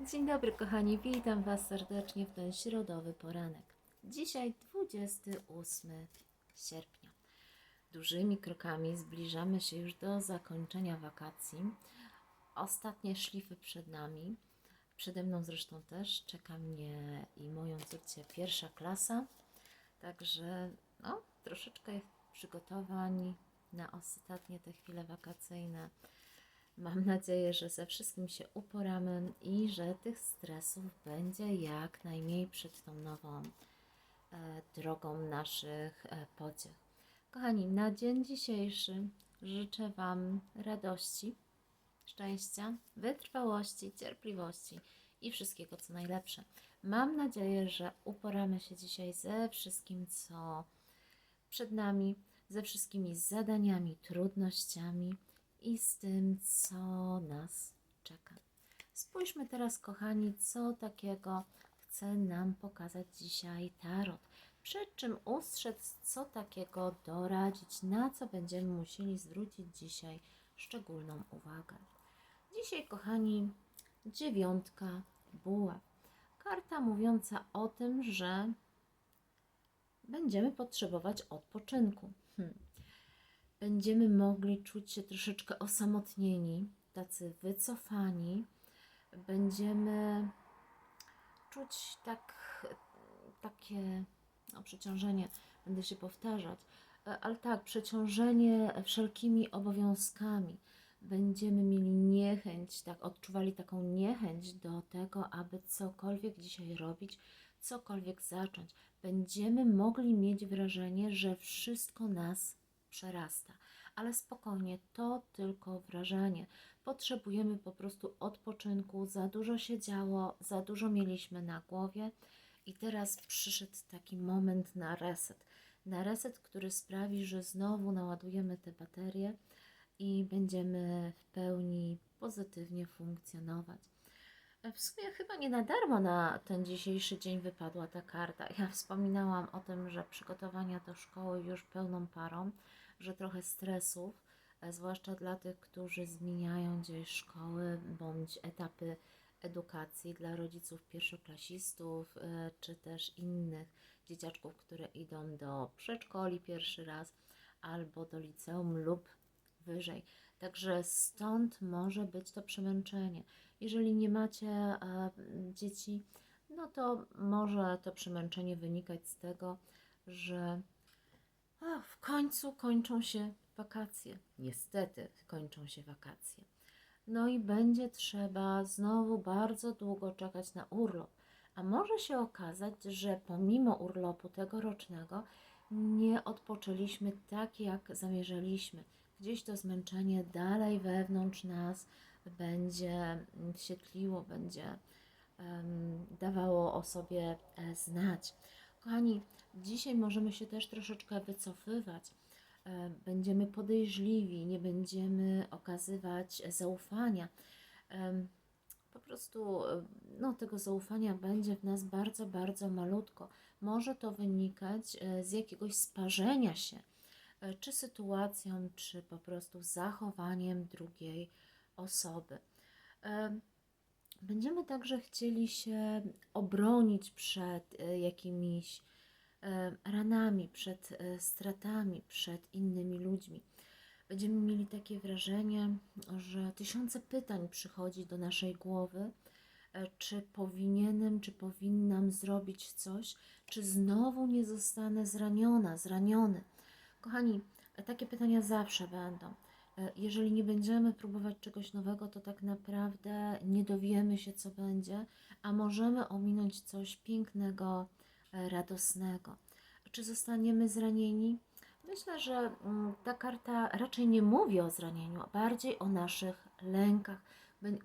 Dzień dobry kochani, witam Was serdecznie w ten środowy poranek. Dzisiaj 28 sierpnia. Dużymi krokami zbliżamy się już do zakończenia wakacji. Ostatnie szlify przed nami. Przede mną zresztą też czeka mnie i moją córcię pierwsza klasa. Także no, troszeczkę przygotowań na ostatnie te chwile wakacyjne. Mam nadzieję, że ze wszystkim się uporamy i że tych stresów będzie jak najmniej przed tą nową e, drogą naszych e, pociech. Kochani, na dzień dzisiejszy życzę Wam radości, szczęścia, wytrwałości, cierpliwości i wszystkiego co najlepsze. Mam nadzieję, że uporamy się dzisiaj ze wszystkim, co przed nami, ze wszystkimi zadaniami, trudnościami i z tym, co nas czeka. Spójrzmy teraz, kochani, co takiego chce nam pokazać dzisiaj Tarot. Przed czym ustrzec, co takiego doradzić, na co będziemy musieli zwrócić dzisiaj szczególną uwagę. Dzisiaj, kochani, dziewiątka buław. Karta mówiąca o tym, że będziemy potrzebować odpoczynku. Hmm będziemy mogli czuć się troszeczkę osamotnieni, tacy wycofani. Będziemy czuć tak, takie no, przeciążenie, będę się powtarzać, ale tak, przeciążenie wszelkimi obowiązkami. Będziemy mieli niechęć, tak, odczuwali taką niechęć do tego, aby cokolwiek dzisiaj robić, cokolwiek zacząć. Będziemy mogli mieć wrażenie, że wszystko nas przerasta. Ale spokojnie, to tylko wrażenie. Potrzebujemy po prostu odpoczynku. Za dużo się działo, za dużo mieliśmy na głowie, i teraz przyszedł taki moment na reset. Na reset, który sprawi, że znowu naładujemy te baterie i będziemy w pełni pozytywnie funkcjonować. W sumie chyba nie na darmo na ten dzisiejszy dzień wypadła ta karta. Ja wspominałam o tym, że przygotowania do szkoły już pełną parą że trochę stresów, e, zwłaszcza dla tych, którzy zmieniają gdzieś szkoły bądź etapy edukacji dla rodziców pierwszoklasistów, e, czy też innych dzieciaczków, które idą do przedszkoli pierwszy raz albo do liceum lub wyżej. Także stąd może być to przemęczenie. Jeżeli nie macie e, dzieci, no to może to przemęczenie wynikać z tego, że a, w końcu kończą się wakacje. Niestety kończą się wakacje. No i będzie trzeba znowu bardzo długo czekać na urlop. A może się okazać, że pomimo urlopu tegorocznego nie odpoczęliśmy tak, jak zamierzaliśmy. Gdzieś to zmęczenie dalej wewnątrz nas będzie się będzie um, dawało o sobie e, znać. Kochani, dzisiaj możemy się też troszeczkę wycofywać. E, będziemy podejrzliwi, nie będziemy okazywać zaufania. Po prostu e, no, tego zaufania będzie w nas bardzo, bardzo malutko. Może to wynikać e, z jakiegoś sparzenia się, czy sytuacją, czy po prostu zachowaniem drugiej osoby. Będziemy także chcieli się obronić przed e, jakimiś e, ranami, przed e, stratami, przed innymi ludźmi. Będziemy mieli takie wrażenie, że tysiące pytań przychodzi do naszej głowy, czy powinienem, czy powinnam zrobić coś, czy znowu nie zostanę zraniona, zraniony. Kochani, takie pytania zawsze będą. E, jeżeli nie będziemy próbować czegoś nowego, to tak naprawdę nie dowiemy się, co będzie, a możemy ominąć coś pięknego, e, radosnego. Czy zostaniemy zranieni? Myślę, że mm, ta karta raczej nie mówi o zranieniu, a bardziej o naszych lękach,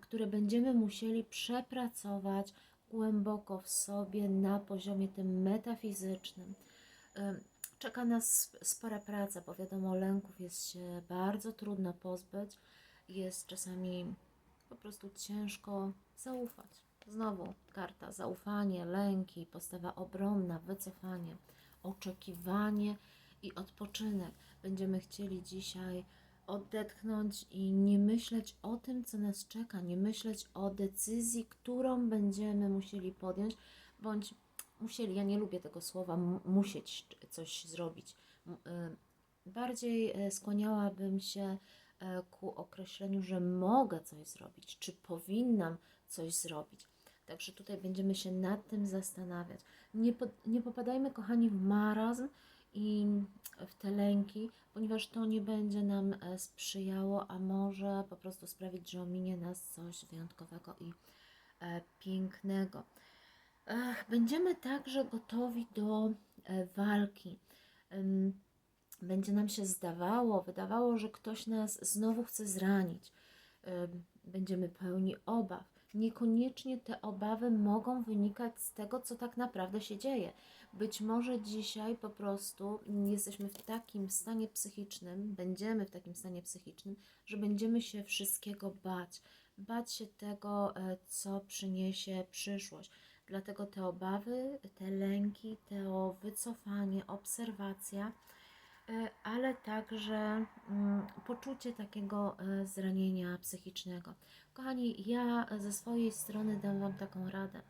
które będziemy musieli przepracować głęboko w sobie na poziomie tym metafizycznym czeka nas spora praca, bo wiadomo, lęków jest się bardzo trudno pozbyć. Jest czasami po prostu ciężko zaufać. Znowu karta zaufanie, lęki, postawa obronna, wycofanie, oczekiwanie i odpoczynek. Będziemy chcieli dzisiaj odetchnąć i nie myśleć o tym, co nas czeka, nie myśleć o decyzji, którą będziemy musieli podjąć, bądź musieli, ja nie lubię tego słowa, musieć coś zrobić. Y, Bardziej e, skłaniałabym się e, ku określeniu, że mogę coś zrobić, czy powinnam coś zrobić. Także tutaj będziemy się nad tym zastanawiać. Nie, po, nie popadajmy, kochani, w marazm i w te lęki, ponieważ to nie będzie nam e, sprzyjało, a może po prostu sprawić, że ominie nas coś wyjątkowego i e, pięknego. Będziemy także gotowi do e, walki. Będzie nam się zdawało, wydawało, że ktoś nas znowu chce zranić. Będziemy pełni obaw. Niekoniecznie te obawy mogą wynikać z tego, co tak naprawdę się dzieje. Być może dzisiaj po prostu jesteśmy w takim stanie psychicznym, będziemy w takim stanie psychicznym, że będziemy się wszystkiego bać. Bać się tego, e, co przyniesie przyszłość. Dlatego te obawy, te lęki, to wycofanie, obserwacja, e, ale także mm, poczucie takiego e, zranienia psychicznego. Kochani, ja ze swojej strony dam Wam taką radę.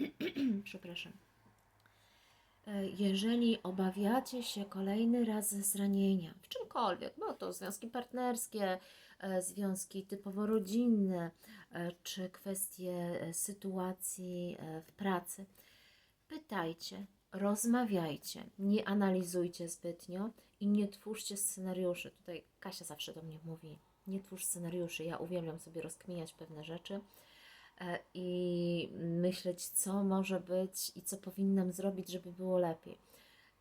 Przepraszam. E, Jeżeli obawiacie się kolejny raz zranienia, w czymkolwiek, bo to związki partnerskie, e, związki typowo rodzinne, e, czy kwestie sytuacji w pracy, pytajcie, rozmawiajcie, nie analizujcie zbytnio i nie twórzcie scenariuszy. Tutaj Kasia zawsze do mnie mówi, nie twórz scenariuszy. Ja uwielbiam sobie rozkminiać pewne rzeczy i myśleć, co może być i co powinnam zrobić, żeby było lepiej.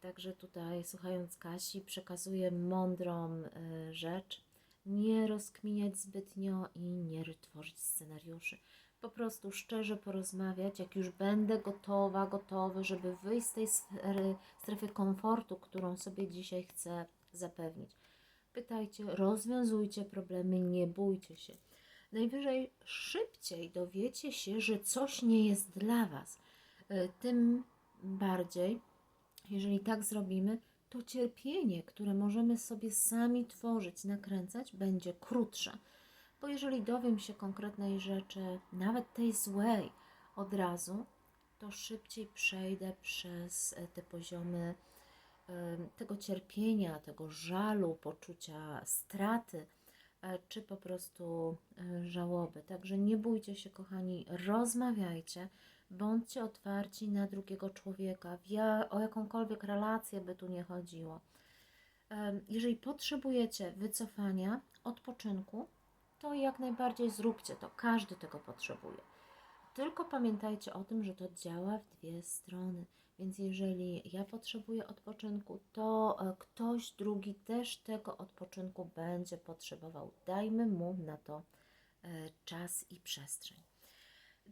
Także tutaj, słuchając Kasi, przekazuję mądrą e, rzecz. Nie rozkminiać zbytnio i nie tworzyć scenariuszy. Po prostu szczerze porozmawiać, jak już będę gotowa, gotowy, żeby wyjść z tej sfery, strefy komfortu, którą sobie dzisiaj chcę zapewnić. Pytajcie, rozwiązujcie problemy, nie bójcie się. Najwyżej szybciej dowiecie się, że coś nie jest dla Was. Y, Tym bardziej, jeżeli tak zrobimy, to cierpienie, które możemy sobie sami tworzyć, nakręcać, będzie krótsze. Bo jeżeli dowiem się konkretnej rzeczy, nawet tej złej, od razu, to szybciej przejdę przez e, te poziomy em, tego cierpienia, tego żalu, poczucia straty, e, czy po prostu e, żałoby. Także nie bójcie się, kochani, rozmawiajcie, bądźcie otwarci na drugiego człowieka, o jakąkolwiek relację by tu nie chodziło. Em, Jeżeli potrzebujecie wycofania, odpoczynku, to jak najbardziej zróbcie to. Każdy tego potrzebuje. Tylko pamiętajcie o tym, że to działa w dwie strony. Więc jeżeli ja potrzebuję odpoczynku, to e, ktoś drugi też tego odpoczynku będzie potrzebował. Dajmy mu na to e, czas i przestrzeń.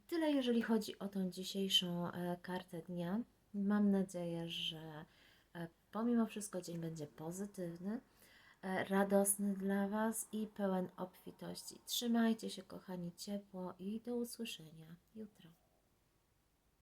Tyle, jeżeli chodzi o tą dzisiejszą e, kartę dnia. Mam nadzieję, że pomimo wszystko dzień będzie pozytywny, radosny dla Was i pełen obfitości. Trzymajcie się, kochani, ciepło i do usłyszenia jutro.